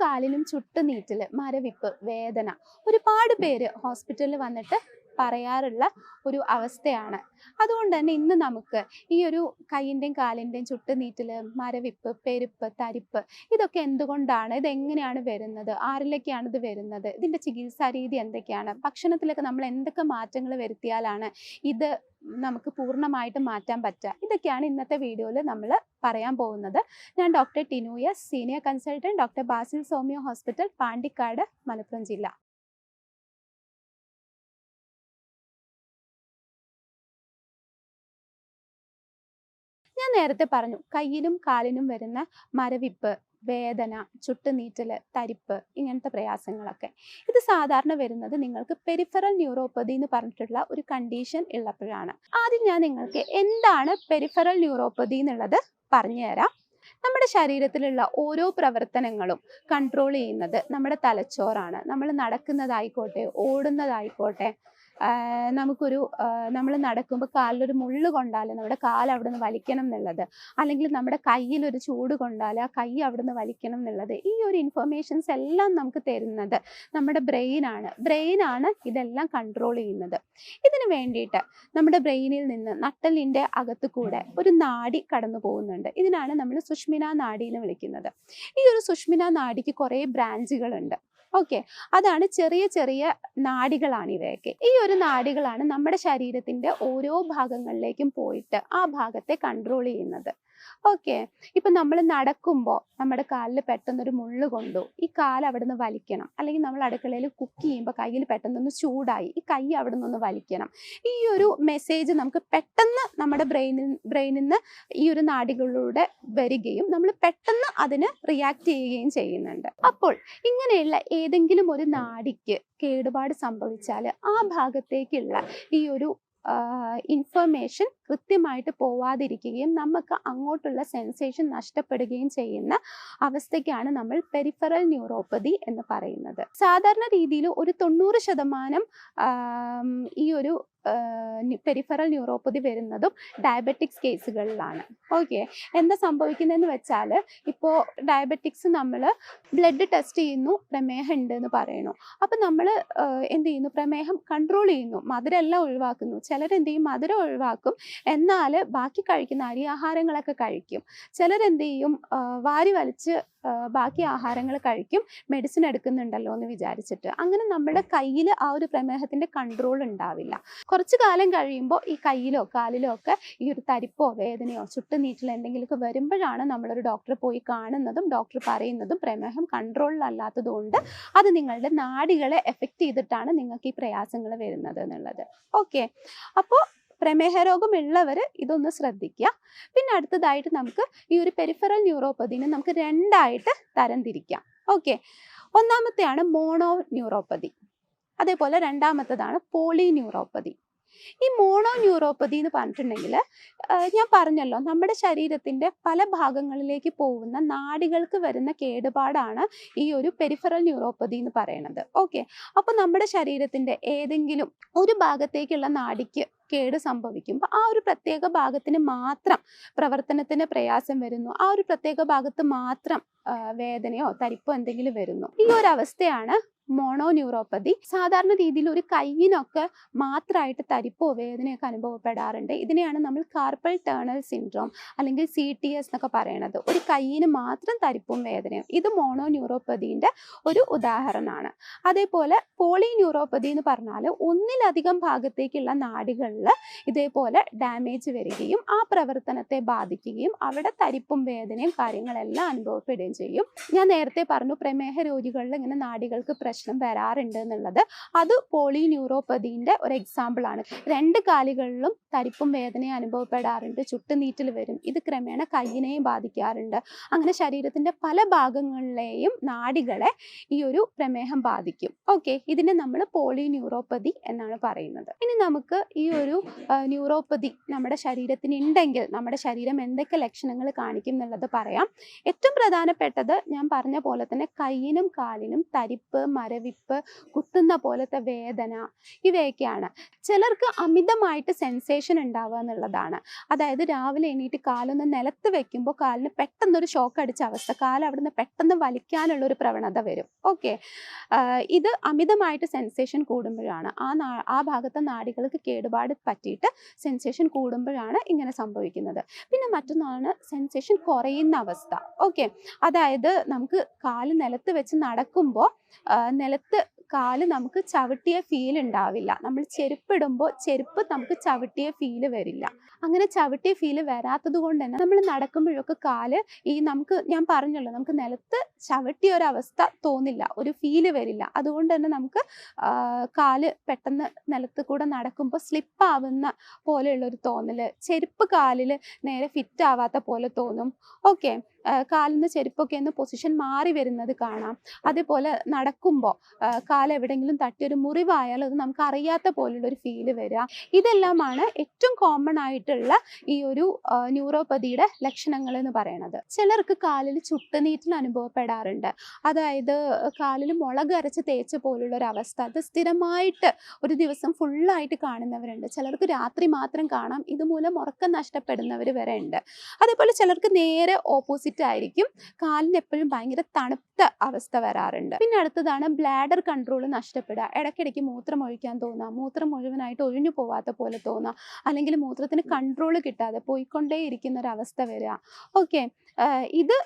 കാലിനും ചുട്ടുനീറ്റിൽ മരവിപ്പ് വേദന ഒരുപാട് പേര് ഹോസ്പിറ്റലിൽ വന്നിട്ട് പറയാറുള്ള ഒരു അവസ്ഥയാണ്. അതുകൊണ്ട് തന്നെ ഇന്ന് നമുക്ക് ഈ ഒരു കൈയിന്റെയും കാലിന്റെയും ചുട്ടുനീറ്റൽ മരവിപ്പ് പെരുപ്പ് തരിപ്പ് ഇതൊക്കെ എന്തുകൊണ്ടാണ്? ഇത് എങ്ങനെയാണ് വരുന്നത്? ആരിലേക്കാണ് ഇത് വരുന്നത്? ഇതിന്റെ ചികിത്സാ രീതി എന്തൊക്കെയാണ്? ഭക്ഷണത്തിലൊക്കെ നമ്മൾ എന്തൊക്കെ മാറ്റങ്ങൾ വരുത്തിയാലാണ് ഇത് നമുക്ക് പൂർണമായിട്ട് മാറ്റാൻ പറ്റുക? ഇതൊക്കെയാണ് ഇന്നത്തെ വീഡിയോയിൽ നമ്മൾ പറയാൻ പോകുന്നത്. ഞാൻ doctor Tinuya senior consultant doctor Basil Soumya hospital Pandikkad Malappuram ജില്ല. നേരത്തെ പറഞ്ഞു കയ്യിലും കാലിലും വരുന്ന മരവിപ്പ് വേദന ചുട്ടുനീറ്റൽ തരിപ്പ് ഇങ്ങനത്തെ പ്രയാസങ്ങളൊക്കെ. ഇത് സാധാരണ വരുന്നത് നിങ്ങൾക്ക് പെരിഫറൽ ന്യൂറോപ്പതി എന്ന് പറഞ്ഞിട്ടുള്ള ഒരു കണ്ടീഷൻ ഉള്ളപ്പോഴാണ്. ആദ്യം ഞാൻ നിങ്ങൾക്ക് എന്താണ് പെരിഫറൽ ന്യൂറോപ്പതി എന്നുള്ളത് പറഞ്ഞുതരാം. നമ്മുടെ ശരീരത്തിലുള്ള ഓരോ പ്രവർത്തനങ്ങളും കൺട്രോൾ ചെയ്യുന്നത് നമ്മുടെ തലച്ചോറാണ്. നമ്മൾ നടക്കുന്നതായിക്കോട്ടെ ഓടുന്നതായിക്കോട്ടെ നമുക്കൊരു നമ്മൾ നടക്കുമ്പോൾ കാലിലൊരു മുള്ള് കൊണ്ടാൽ നമ്മുടെ കാൽ അവിടെ നിന്ന് വലിക്കണം എന്നുള്ളത്. അല്ലെങ്കിൽ നമ്മുടെ കയ്യിൽ ഒരു ചൂട് കൊണ്ടാൽ ആ കൈ അവിടെ നിന്ന് വലിക്കണം എന്നുള്ളത്. ഈ ഒരു ഇൻഫർമേഷൻസ് എല്ലാം നമുക്ക് തരുന്നത് നമ്മുടെ ബ്രെയിനാണ് ബ്രെയിനാണ് ഇതെല്ലാം കൺട്രോൾ ചെയ്യുന്നത്. ഇതിന് വേണ്ടിയിട്ട് നമ്മുടെ ബ്രെയിനിൽ നിന്ന് നട്ടലിന്റെ അകത്ത് കൂടെ ഒരു നാഡി കടന്നു പോകുന്നുണ്ട്. ഇതിനാണ് നമ്മൾ സുഷ്മിന നാഡി എന്ന് വിളിക്കുന്നത്. ഈ ഒരു സുഷ്മിന നാഡിക്ക് കുറേ ബ്രാഞ്ചുകളുണ്ട് ഓക്കെ. അതാണ് ചെറിയ ചെറിയ നാടികളാണ് ഇവയൊക്കെ. ഈ ഒരു നാടികളാണ് നമ്മുടെ ശരീരത്തിന്റെ ഓരോ ഭാഗങ്ങളിലേക്കും പോയിട്ട് ആ ഭാഗത്തെ കൺട്രോൾ ചെയ്യുന്നത്. ഓക്കെ. ഇപ്പൊ നമ്മൾ നടക്കുമ്പോൾ നമ്മുടെ കാലിൽ പെട്ടെന്നൊരു മുള്ള് കൊണ്ടു ഈ കാൽ അവിടെ നിന്ന് വലിക്കണം. അല്ലെങ്കിൽ നമ്മൾ അടുക്കളയിൽ കുക്ക് ചെയ്യുമ്പോൾ കയ്യിൽ പെട്ടെന്നൊന്ന് ചൂടായി ഈ കൈ അവിടെ നിന്നൊന്ന് വലിക്കണം. ഈ ഒരു മെസ്സേജ് നമുക്ക് പെട്ടെന്ന് നമ്മുടെ ബ്രെയിനിൽ ബ്രെയിനിൽ നിന്ന് ഈ ഒരു നാടികളിലൂടെ വരികയും നമ്മൾ പെട്ടെന്ന് അതിന് റിയാക്ട് ചെയ്യുകയും ചെയ്യുന്നുണ്ട്. അപ്പോൾ ഇങ്ങനെയുള്ള ഏതെങ്കിലും ഒരു നാടിക്ക് കേടുപാട് സംഭവിച്ചാൽ ആ ഭാഗത്തേക്കുള്ള ഈ ഒരു ഇൻഫർമേഷൻ കൃത്യമായിട്ട് പോവാതിരിക്കുകയും നമുക്ക് അങ്ങോട്ടുള്ള സെൻസേഷൻ നഷ്ടപ്പെടുകയും ചെയ്യുന്ന അവസ്ഥയ്ക്കാണ് നമ്മൾ പെരിഫറൽ ന്യൂറോപ്പതി എന്ന് പറയുന്നത്. സാധാരണ രീതിയിൽ ഒരു തൊണ്ണൂറ് ശതമാനം ഈ ഒരു പെരിഫറൽ ന്യൂറോപ്പതി വരുന്നതും ഡയബറ്റിക്സ് കേസുകളിലാണ് ഓക്കെ എന്താ സംഭവിക്കുന്നതെന്ന് വെച്ചാൽ ഇപ്പോൾ ഡയബറ്റിക്സ് നമ്മൾ ബ്ലഡ് ടെസ്റ്റ് ചെയ്യുന്നു പ്രമേഹം ഉണ്ട് എന്ന് പറയുന്നു. അപ്പം നമ്മൾ എന്ത് ചെയ്യുന്നു? പ്രമേഹം കൺട്രോൾ ചെയ്യുന്നു. മധുരം എല്ലാം ഒഴിവാക്കുന്നു. ചിലരെന്ത് ചെയ്യും? മധുരം ഒഴിവാക്കും. എന്നാൽ ബാക്കി കഴിക്കുന്ന അരി ആഹാരങ്ങളൊക്കെ കഴിക്കും. ചിലരെന്ത് ചെയ്യും? വാരി വലിച്ച് ബാക്കി ആഹാരങ്ങൾ കഴിക്കും. മെഡിസിൻ എടുക്കുന്നുണ്ടല്ലോ എന്ന് വിചാരിച്ചിട്ട്. അങ്ങനെ നമ്മുടെ കയ്യിൽ ആ ഒരു പ്രമേഹത്തിന്റെ കൺട്രോൾ ഉണ്ടാവില്ല. കുറച്ച് കാലം കഴിയുമ്പോൾ ഈ കയ്യിലോ കാലിലോ ഒക്കെ ഈ ഒരു തരിപ്പോ വേദനയോ ചുട്ടുനീറ്റിലോ എന്തെങ്കിലുമൊക്കെ വരുമ്പോഴാണ് നമ്മളൊരു ഡോക്ടറെ പോയി കാണുന്നതും ഡോക്ടർ പറയുന്നതും പ്രമേഹം കൺട്രോളിലല്ലാത്തതുകൊണ്ട് അത് നിങ്ങളുടെ നാടികളെ എഫക്റ്റ് ചെയ്തിട്ടാണ് നിങ്ങൾക്ക് ഈ പ്രയാസങ്ങൾ വരുന്നത് എന്നുള്ളത്. ഓക്കെ. അപ്പോൾ പ്രമേഹ രോഗമുള്ളവർ ഇതൊന്ന് ശ്രദ്ധിക്കുക. പിന്നെ അടുത്തതായിട്ട് നമുക്ക് ഈ ഒരു പെരിഫറൽ ന്യൂറോപ്പതിനെ നമുക്ക് രണ്ടായിട്ട് തരംതിരിക്കാം ഓക്കെ. ഒന്നാമത്തെയാണ് mono neuropathy. അതേപോലെ രണ്ടാമത്തതാണ് പോളി ന്യൂറോപ്പതി ഈ മോണോ ന്യൂറോപ്പതി എന്ന് പറഞ്ഞിട്ടുണ്ടെങ്കിൽ ഞാൻ പറഞ്ഞല്ലോ നമ്മുടെ ശരീരത്തിന്റെ പല ഭാഗങ്ങളിലേക്ക് പോകുന്ന നാടികൾക്ക് വരുന്ന കേടുപാടാണ് ഈ ഒരു പെരിഫറൽ ന്യൂറോപ്പതി എന്ന് പറയുന്നത് ഓക്കെ? അപ്പോൾ നമ്മുടെ ശരീരത്തിന്റെ ഏതെങ്കിലും ഒരു ഭാഗത്തേക്കുള്ള നാടിക്ക് കേട് സംഭവിക്കുമ്പോൾ ആ ഒരു പ്രത്യേക ഭാഗത്തിന് മാത്രം പ്രവർത്തനത്തിന് പ്രയാസം വരുന്നു. ആ ഒരു പ്രത്യേക ഭാഗത്ത് മാത്രം വേദനയോ തരിപ്പോ എന്തെങ്കിലും വരുന്നു. ഈ ഒരു അവസ്ഥയാണ് മോണോ ന്യൂറോപ്പതി സാധാരണ രീതിയിൽ ഒരു കയ്യിനൊക്കെ മാത്രമായിട്ട് തരിപ്പോ വേദനയൊക്കെ അനുഭവപ്പെടാറുണ്ട്. ഇതിനെയാണ് നമ്മൾ കാർപ്പൽ ടേണൽ സിൻഡ്രോം അല്ലെങ്കിൽ സി ടി എസ് എന്നൊക്കെ പറയണത്. ഒരു കയ്യിന് മാത്രം തരിപ്പും വേദനയും. ഇത് മോണോ ന്യൂറോപ്പതിന്റെ ഒരു ഉദാഹരണമാണ്. അതേപോലെ പോളി ന്യൂറോപ്പതി എന്ന് പറഞ്ഞാൽ ഒന്നിലധികം ഭാഗത്തേക്കുള്ള നാടുകളിൽ ഇതേപോലെ ഡാമേജ് വരികയും ആ പ്രവർത്തനത്തെ ബാധിക്കുകയും അവിടെ തരിപ്പും വേദനയും കാര്യങ്ങളെല്ലാം അനുഭവപ്പെടുകയും ചെയ്യും. ഞാൻ നേരത്തെ പറഞ്ഞു പ്രമേഹ രോഗികളിൽ ഇങ്ങനെ നാടികൾക്ക് വരാറുണ്ട് എന്നുള്ളത് അത് പോളി ന്യൂറോപ്പതിന്റെ ഒരു എക്സാമ്പിൾ ആണ്. രണ്ട് കാലുകളിലും തരിപ്പും വേദനയും അനുഭവപ്പെടാറുണ്ട് ചുട്ടുനീറ്റിൽ വരും. ഇത് ക്രമേണ കയ്യിനെയും ബാധിക്കാറുണ്ട്. അങ്ങനെ ശരീരത്തിന്റെ പല ഭാഗങ്ങളിലെയും നാടികളെ ഈ ഒരു പ്രമേഹം ബാധിക്കും. ഓക്കെ ഇതിനെ നമ്മൾ പോളി ന്യൂറോപ്പതി എന്നാണ് പറയുന്നത്. ഇനി നമുക്ക് ഈ ഒരു ന്യൂറോപ്പതി നമ്മുടെ ശരീരത്തിന് ഉണ്ടെങ്കിൽ നമ്മുടെ ശരീരം എന്തൊക്കെ ലക്ഷണങ്ങൾ കാണിക്കും എന്നുള്ളത് പറയാം. ഏറ്റവും പ്രധാനപ്പെട്ടത് ഞാൻ പറഞ്ഞ പോലെ തന്നെ കയ്യിനും കാലിനും തരിപ്പ് മരവിപ്പ് കുത്തുന്ന പോലത്തെ വേദന ഇവയൊക്കെയാണ്. ചിലർക്ക് അമിതമായിട്ട് സെൻസേഷൻ ഉണ്ടാവുക എന്നുള്ളതാണ്. അതായത് രാവിലെ എണീറ്റ് കാലൊന്ന് നിലത്ത് വെക്കുമ്പോൾ കാലിന് പെട്ടെന്നൊരു ഷോക്ക് അടിച്ച അവസ്ഥ കാൽ അവിടുന്ന് പെട്ടെന്ന് വലിക്കാനുള്ള ഒരു പ്രവണത വരും. ഓക്കെ ഇത് അമിതമായിട്ട് സെൻസേഷൻ കൂടുമ്പോഴാണ്. ആ ആ ഭാഗത്തെ നാടികൾക്ക് കേടുപാട് പറ്റിയിട്ട് സെൻസേഷൻ കൂടുമ്പോഴാണ് ഇങ്ങനെ സംഭവിക്കുന്നത്. പിന്നെ മറ്റൊന്നാണ് സെൻസേഷൻ കുറയുന്ന അവസ്ഥ. ഓക്കെ അതായത് നമുക്ക് കാൽ നിലത്ത് വെച്ച് നടക്കുമ്പോൾ നിലത്ത് കാൽ നമുക്ക് ചവിട്ടിയ ഫീൽ ഉണ്ടാവില്ല. നമ്മൾ ചെരുപ്പിടുമ്പോൾ ചെരുപ്പ് നമുക്ക് ചവിട്ടിയ ഫീൽ വരില്ല. അങ്ങനെ ചവിട്ടിയ ഫീൽ വരാത്തത് കൊണ്ട് തന്നെ നമ്മൾ നടക്കുമ്പോഴൊക്കെ കാൽ ഈ നമുക്ക് ഞാൻ പറഞ്ഞല്ലോ നമുക്ക് നിലത്ത് ചവിട്ടിയ ഒരു അവസ്ഥ തോന്നില്ല ഒരു ഫീൽ വരില്ല. അതുകൊണ്ട് തന്നെ നമുക്ക് കാൽ പെട്ടെന്ന് നിലത്ത് കൂടെ നടക്കുമ്പോൾ സ്ലിപ്പ് ആവുന്ന പോലെയുള്ള ഒരു തോന്നൽ ചെരുപ്പ് കാലിൽ നേരെ ഫിറ്റ് ആവാത്ത പോലെ തോന്നും. ഓക്കെ കാലിൽ നിന്ന് ചെരുപ്പൊക്കെ ഒന്ന് പൊസിഷൻ മാറി വരുന്നത് കാണാം. അതേപോലെ നടക്കുമ്പോൾ കാൽ എവിടെയെങ്കിലും തട്ടിയൊരു മുറിവായാൽ അത് നമുക്ക് അറിയാത്ത പോലുള്ള ഒരു ഫീൽ വരിക ഇതെല്ലാമാണ് ഏറ്റവും കോമൺ ആയിട്ടുള്ള ഈ ഒരു ന്യൂറോപ്പതിയുടെ ലക്ഷണങ്ങൾ എന്ന് പറയുന്നത് ചിലർക്ക് കാലിൽ ചുട്ടുനീറ്റൽ അനുഭവപ്പെടാറുണ്ട്. അതായത് കാലിൽ മുളക് അരച്ച് തേച്ച പോലുള്ള ഒരു അവസ്ഥ. അത് സ്ഥിരമായിട്ട് ഒരു ദിവസം ഫുള്ളായിട്ട് കാണുന്നവരുണ്ട്. ചിലർക്ക് രാത്രി മാത്രം കാണാം. ഇതുമൂലം ഉറക്കം നഷ്ടപ്പെടുന്നവർ വരെ ഉണ്ട്. അതേപോലെ ചിലർക്ക് നേരെ ഓപ്പോസിറ്റ് ആയിരിക്കും. കാലിന് എപ്പോഴും ഭയങ്കര തണുത്ത അവസ്ഥ വരാറുണ്ട്. പിന്നെ അടുത്തതാണ് ബ്ലാഡർ കൺട്രോൾ നഷ്ടപ്പെടുക. ഇടയ്ക്കിടയ്ക്ക് മൂത്രം ഒഴിക്കാൻ തോന്നുക മൂത്രം മുഴുവനായിട്ട് ഒഴിഞ്ഞു പോവാത്ത പോലെ തോന്നുക അല്ലെങ്കിൽ മൂത്രത്തിന് കൺട്രോൾ കിട്ടാതെ പോയിക്കൊണ്ടേ ഇരിക്കുന്ന ഒരു അവസ്ഥ വരിക ഓക്കെ ഇത്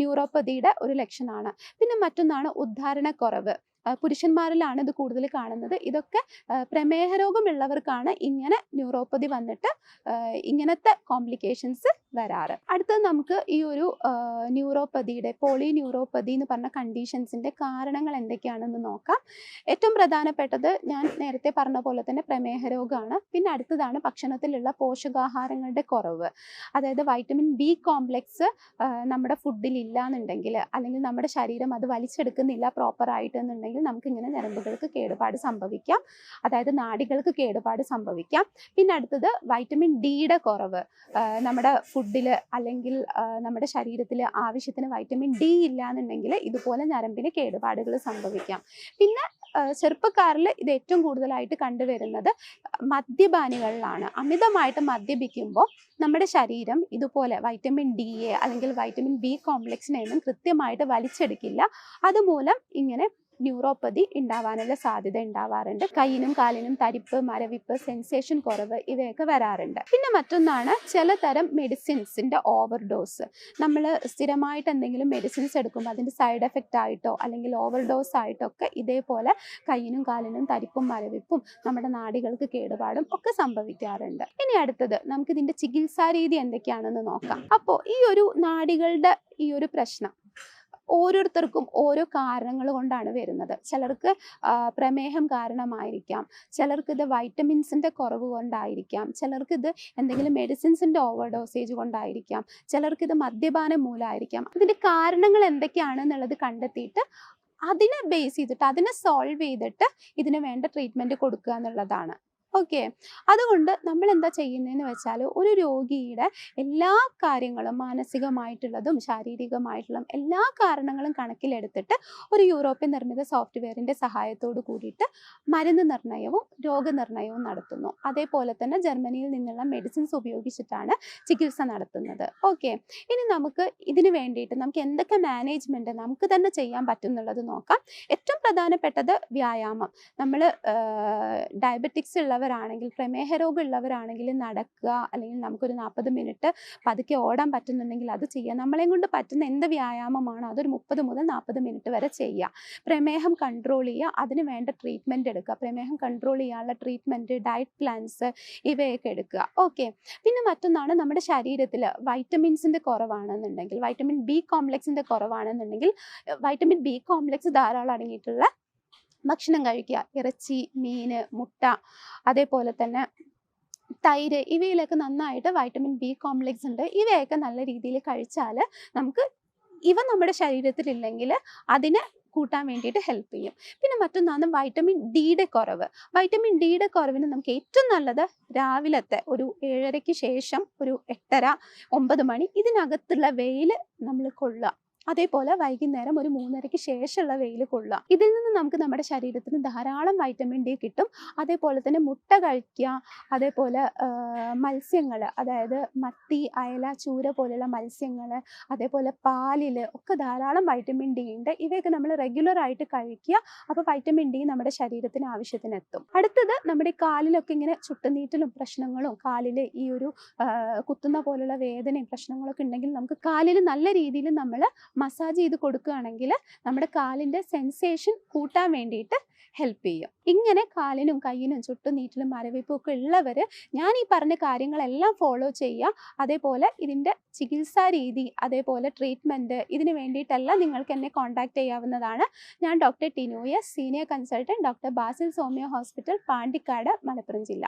ന്യൂറോപ്പതിയുടെ ഒരു ലക്ഷണമാണ്. പിന്നെ മറ്റൊന്നാണ് ഉദ്ധാരണക്കുറവ്. പുരുഷന്മാരിലാണ് ഇത് കൂടുതൽ കാണുന്നത്. ഇതൊക്കെ പ്രമേഹ രോഗമുള്ളവർക്കാണ് ഇങ്ങനെ ന്യൂറോപ്പതി വന്നിട്ട് ഇങ്ങനത്തെ കോംപ്ലിക്കേഷൻസ് വരാറ്. അടുത്തത് നമുക്ക് ഈ ഒരു ന്യൂറോപ്പതിയുടെ പോളി ന്യൂറോപ്പതി എന്ന് പറഞ്ഞ കണ്ടീഷൻസിന്റെ കാരണങ്ങൾ എന്തൊക്കെയാണെന്ന് നോക്കാം. ഏറ്റവും പ്രധാനപ്പെട്ടത് ഞാൻ നേരത്തെ പറഞ്ഞ പോലെ തന്നെ പ്രമേഹ രോഗമാണ് പിന്നെ അടുത്തതാണ് ഭക്ഷണത്തിലുള്ള പോഷകാഹാരങ്ങളുടെ കുറവ്. അതായത് വൈറ്റമിൻ ബി കോംപ്ലെക്സ് നമ്മുടെ ഫുഡിൽ ഇല്ല എന്നുണ്ടെങ്കിൽ അല്ലെങ്കിൽ നമ്മുടെ ശരീരം അത് വലിച്ചെടുക്കുന്നില്ല പ്രോപ്പർ ആയിട്ട് എന്നുണ്ടെങ്കിൽ നമുക്ക് ഇങ്ങനെ ഞരമ്പുകൾക്ക് കേടുപാട് സംഭവിക്കാം. അതായത് നാടികൾക്ക് കേടുപാട് സംഭവിക്കാം. പിന്നെ അടുത്തത് വൈറ്റമിൻ ഡിയുടെ കുറവ്. നമ്മുടെ ഫുഡിൽ അല്ലെങ്കിൽ നമ്മുടെ ശരീരത്തിൽ ആവശ്യത്തിന് വൈറ്റമിൻ ഡി ഇല്ല എന്നുണ്ടെങ്കിൽ ഇതുപോലെ ഞരമ്പിന് കേടുപാടുകൾ സംഭവിക്കാം. പിന്നെ ചെറുപ്പക്കാരിൽ ഇത് ഏറ്റവും കൂടുതലായിട്ട് കണ്ടുവരുന്നത് മദ്യപാനികളിലാണ്. അമിതമായിട്ട് മദ്യപിക്കുമ്പോൾ നമ്മുടെ ശരീരം ഇതുപോലെ വൈറ്റമിൻ ഡി എ അല്ലെങ്കിൽ വൈറ്റമിൻ ബി കോംപ്ലക്സിനെയൊന്നും കൃത്യമായിട്ട് വലിച്ചെടുക്കില്ല. അതുമൂലം ഇങ്ങനെ ന്യൂറോപ്പതി ഉണ്ടാവാനുള്ള സാധ്യത ഉണ്ടാവാറുണ്ട്. കൈയിനും കാലിനും തരിപ്പ് മരവിപ്പ് സെൻസേഷൻ കുറവ് ഇവയൊക്കെ വരാറുണ്ട്. പിന്നെ മറ്റൊന്നാണ് ചിലതരം മെഡിസിൻസിന്റെ ഓവർഡോസ് നമ്മൾ സ്ഥിരമായിട്ട് എന്തെങ്കിലും മെഡിസിൻസ് എടുക്കുമ്പോൾ അതിന്റെ സൈഡ് എഫക്റ്റ് ആയിട്ടോ അല്ലെങ്കിൽ ഓവർഡോസ് ആയിട്ടോ ഒക്കെ ഇതേപോലെ കൈയിനും കാലിനും തരിപ്പും മരവിപ്പും നമ്മുടെ നാടികൾക്ക് കേടുപാടും ഒക്കെ സംഭവിക്കാറുണ്ട്. ഇനി അടുത്തത് നമുക്ക് ഇതിന്റെ ചികിത്സാ രീതി എന്തൊക്കെയാണെന്ന് നോക്കാം. അപ്പോൾ ഈ ഒരു നാടികളുടെ ഈ ഒരു പ്രശ്നം ഓരോരുത്തർക്കും ഓരോ കാരണങ്ങൾ കൊണ്ടാണ് വരുന്നത്. ചിലർക്ക് പ്രമേഹം കാരണമായിരിക്കാം. ചിലർക്ക് ഇത് വൈറ്റമിൻസിന്റെ കുറവ് കൊണ്ടായിരിക്കാം. ചിലർക്ക് ഇത് എന്തെങ്കിലും മെഡിസിൻസിന്റെ ഓവർ ഡോസേജ് കൊണ്ടായിരിക്കാം. ചിലർക്ക് ഇത് മദ്യപാനം മൂലമായിരിക്കാം. ഇതിന്റെ കാരണങ്ങൾ എന്തൊക്കെയാണെന്നുള്ളത് കണ്ടെത്തിയിട്ട് അതിനെ ബേസ് ചെയ്തിട്ട് അതിനെ സോൾവ് ചെയ്തിട്ട് ഇതിന് വേണ്ട ട്രീറ്റ്മെന്റ് കൊടുക്കുക എന്നുള്ളതാണ്. ഓക്കെ. അതുകൊണ്ട് നമ്മൾ എന്താ ചെയ്യുന്നതെന്ന് വെച്ചാൽ ഒരു രോഗിയുടെ എല്ലാ കാര്യങ്ങളും മാനസികമായിട്ടുള്ളതും ശാരീരികമായിട്ടുള്ളതും എല്ലാ കാരണങ്ങളും കണക്കിലെടുത്തിട്ട് ഒരു യൂറോപ്യൻ നിർമ്മിത സോഫ്റ്റ്വെയറിന്റെ സഹായത്തോട് കൂടിയിട്ട് മരുന്ന് നിർണയവും രോഗനിർണയവും നടത്തുന്നു. അതേപോലെ തന്നെ ജർമ്മനിയിൽ നിന്നുള്ള മെഡിസിൻസ് ഉപയോഗിച്ചിട്ടാണ് ചികിത്സ നടത്തുന്നത്. ഓക്കെ. ഇനി നമുക്ക് ഇതിന് വേണ്ടിയിട്ട് നമുക്ക് എന്തൊക്കെ മാനേജ്മെന്റ് നമുക്ക് തന്നെ ചെയ്യാൻ പറ്റുന്നുള്ളത് നോക്കാം. ഏറ്റവും പ്രധാനപ്പെട്ടത് വ്യായാമം. നമ്മൾ ഡയബറ്റിക്സ് ഉള്ളവരാണെങ്കിൽ പ്രമേഹ രോഗം ഉള്ളവരാണെങ്കിൽ നടക്കുക അല്ലെങ്കിൽ നമുക്കൊരു നാൽപ്പത് മിനിറ്റ് പതുക്കെ ഓടാൻ പറ്റുന്നുണ്ടെങ്കിൽ അത് ചെയ്യുക. നമ്മളെയും കൊണ്ട് പറ്റുന്ന എന്ത് വ്യായാമമാണോ അതൊരു മുപ്പത് മുതൽ നാൽപ്പത് മിനിറ്റ് വരെ ചെയ്യുക. പ്രമേഹം കൺട്രോൾ ചെയ്യുക അതിന് വേണ്ട ട്രീറ്റ്മെന്റ് എടുക്കുക. പ്രമേഹം കൺട്രോൾ ചെയ്യാനുള്ള ട്രീറ്റ്മെന്റ് ഡയറ്റ് പ്ലാൻസ് ഇവയൊക്കെ എടുക്കുക. ഓക്കെ പിന്നെ മറ്റൊന്നാണ് നമ്മുടെ ശരീരത്തിൽ വൈറ്റമിൻസിന്റെ കുറവാണെന്നുണ്ടെങ്കിൽ വൈറ്റമിൻ ബി കോംപ്ലക്സിന്റെ കുറവാണെന്നുണ്ടെങ്കിൽ വൈറ്റമിൻ ബി കോംപ്ലക്സ് ധാരാളം അടങ്ങിയിട്ടുള്ള ഭക്ഷണം കഴിക്കുക. ഇറച്ചി മീൻ മുട്ട അതേപോലെ തന്നെ തൈര് ഇവയിലൊക്കെ നന്നായിട്ട് വൈറ്റമിൻ ബി കോംപ്ലെക്സ് ഉണ്ട്. ഇവയൊക്കെ നല്ല രീതിയിൽ കഴിച്ചാൽ നമുക്ക് ഇവ നമ്മുടെ ശരീരത്തിലില്ലെങ്കിൽ അതിനെ കൂട്ടാൻ വേണ്ടിയിട്ട് ഹെൽപ്പ് ചെയ്യും. പിന്നെ മറ്റൊന്നാണ് വൈറ്റമിൻ ഡിയുടെ കുറവ്. വൈറ്റമിൻ ഡിയുടെ കുറവിന് നമുക്ക് ഏറ്റവും നല്ലത് രാവിലത്തെ ഒരു ഏഴരയ്ക്ക് ശേഷം ഒരു എട്ടര ഒമ്പത് മണി ഇതിനകത്തുള്ള വെയിൽ നമ്മൾ കൊള്ളുക. അതേപോലെ വൈകുന്നേരം ഒരു മൂന്നരയ്ക്ക് ശേഷമുള്ള വെയിൽ കൊള്ളുക. ഇതിൽ നിന്ന് നമുക്ക് നമ്മുടെ ശരീരത്തിന് ധാരാളം വൈറ്റമിൻ ഡി കിട്ടും. അതേപോലെ തന്നെ മുട്ട കഴിക്കുക അതേപോലെ മത്സ്യങ്ങൾ അതായത് മത്തി അയല ചൂര പോലെയുള്ള മത്സ്യങ്ങൾ അതേപോലെ പാലിൽ ഒക്കെ ധാരാളം വൈറ്റമിൻ ഡി ഉണ്ട്. ഇവയൊക്കെ നമ്മൾ റെഗുലർ ആയിട്ട് കഴിക്കുക അപ്പോൾ വൈറ്റമിൻ ഡി നമ്മുടെ ശരീരത്തിന് ആവശ്യത്തിന് എത്തും അടുത്തത് നമ്മുടെ കാലിലൊക്കെ ഇങ്ങനെ ചുട്ടുനീറ്റലും പ്രശ്നങ്ങളും കാലിൽ ഈ ഒരു കുത്തുന്ന പോലുള്ള വേദനയും പ്രശ്നങ്ങളൊക്കെ ഉണ്ടെങ്കിൽ നമുക്ക് കാലിൽ നല്ല രീതിയിൽ നമ്മൾ മസാജ് ചെയ്ത് കൊടുക്കുകയാണെങ്കിൽ നമ്മുടെ കാലിന്റെ സെൻസേഷൻ കൂട്ടാൻ വേണ്ടിയിട്ട് ഹെൽപ്പ് ചെയ്യും. ഇങ്ങനെ കാലിനും കയ്യിനും ചുട്ടുനീറ്റിലും മരവിപ്പും ഒക്കെ ഉള്ളവർ ഞാൻ ഈ പറഞ്ഞ കാര്യങ്ങളെല്ലാം ഫോളോ ചെയ്യുക. അതേപോലെ ഇതിന്റെ ചികിത്സാ രീതി അതേപോലെ ട്രീറ്റ്മെന്റ് ഇതിന് വേണ്ടിയിട്ടെല്ലാം നിങ്ങൾക്ക് എന്നെ കോൺടാക്ട് ചെയ്യാവുന്നതാണ്. ഞാൻ doctor Tinoya senior consultant doctor Basil Soumya hospital Pandikkad Malappuram ജില്ല.